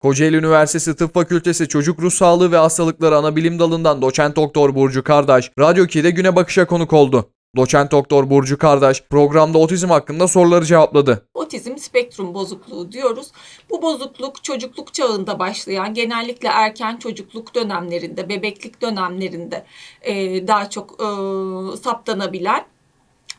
Kocaeli Üniversitesi Tıp Fakültesi Çocuk Ruh Sağlığı ve Hastalıkları Anabilim Dalı'ndan doçent doktor Burcu Kardaş, Radyo 2'de Güne Bakış'a konuk oldu. Doçent doktor Burcu Kardaş programda otizm hakkında soruları cevapladı. Otizm spektrum bozukluğu diyoruz. Bu bozukluk çocukluk çağında başlayan, genellikle erken çocukluk dönemlerinde, bebeklik dönemlerinde e, daha çok e, saptanabilen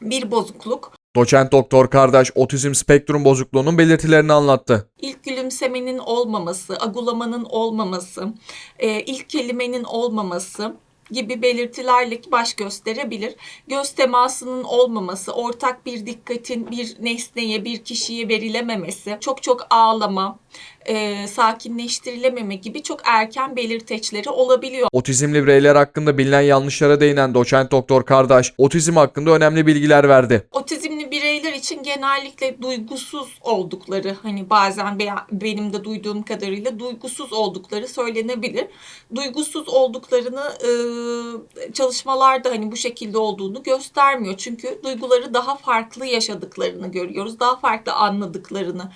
bir bozukluk. Doçent doktor Kardaş otizm spektrum bozukluğunun belirtilerini anlattı. İlk gülümsemenin olmaması, agulamanın olmaması, e, ilk kelimenin olmaması gibi belirtilerle baş gösterebilir. Göz temasının olmaması, ortak bir dikkatin bir nesneye, bir kişiye verilememesi, çok çok ağlama, e, sakinleştirilememe gibi çok erken belirteçleri olabiliyor. Otizmli bireyler hakkında bilinen yanlışlara değinen doçent doktor Kardaş, otizm hakkında önemli bilgiler verdi. Otizmli için genellikle duygusuz oldukları hani bazen benim de duyduğum kadarıyla duygusuz oldukları söylenebilir. Duygusuz olduklarını çalışmalarda hani bu şekilde olduğunu göstermiyor. Çünkü duyguları daha farklı yaşadıklarını görüyoruz. Daha farklı anladıklarını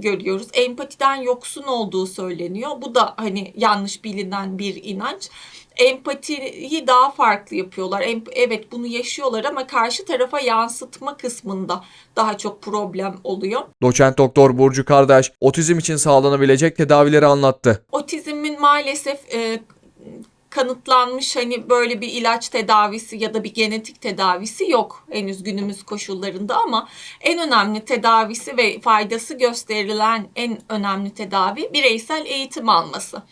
görüyoruz. Empatiden yoksun olduğu söyleniyor. Bu da hani yanlış bilinen bir inanç empatiyi daha farklı yapıyorlar. Evet bunu yaşıyorlar ama karşı tarafa yansıtma kısmında daha çok problem oluyor. Doçent doktor Burcu Kardaş, otizm için sağlanabilecek tedavileri anlattı. Otizmin maalesef e, kanıtlanmış hani böyle bir ilaç tedavisi ya da bir genetik tedavisi yok henüz günümüz koşullarında ama en önemli tedavisi ve faydası gösterilen en önemli tedavi bireysel eğitim alması.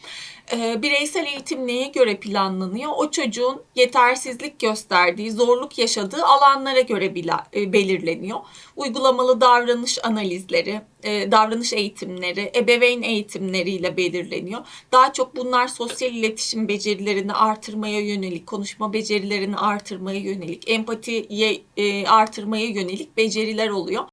E, bireysel eğitim neye göre planlanıyor? O çocuğun yetersizlik gösterdiği, zorluk yaşadığı alanlara göre bila- e, belirleniyor. Uygulamalı davranış analizleri, e, davranış eğitimleri, ebeveyn eğitimleriyle belirleniyor. Daha çok bunlar sosyal iletişim becerilerini artırmaya yönelik, konuşma becerilerini artırmaya yönelik, empatiye e, artırmaya yönelik beceriler oluyor.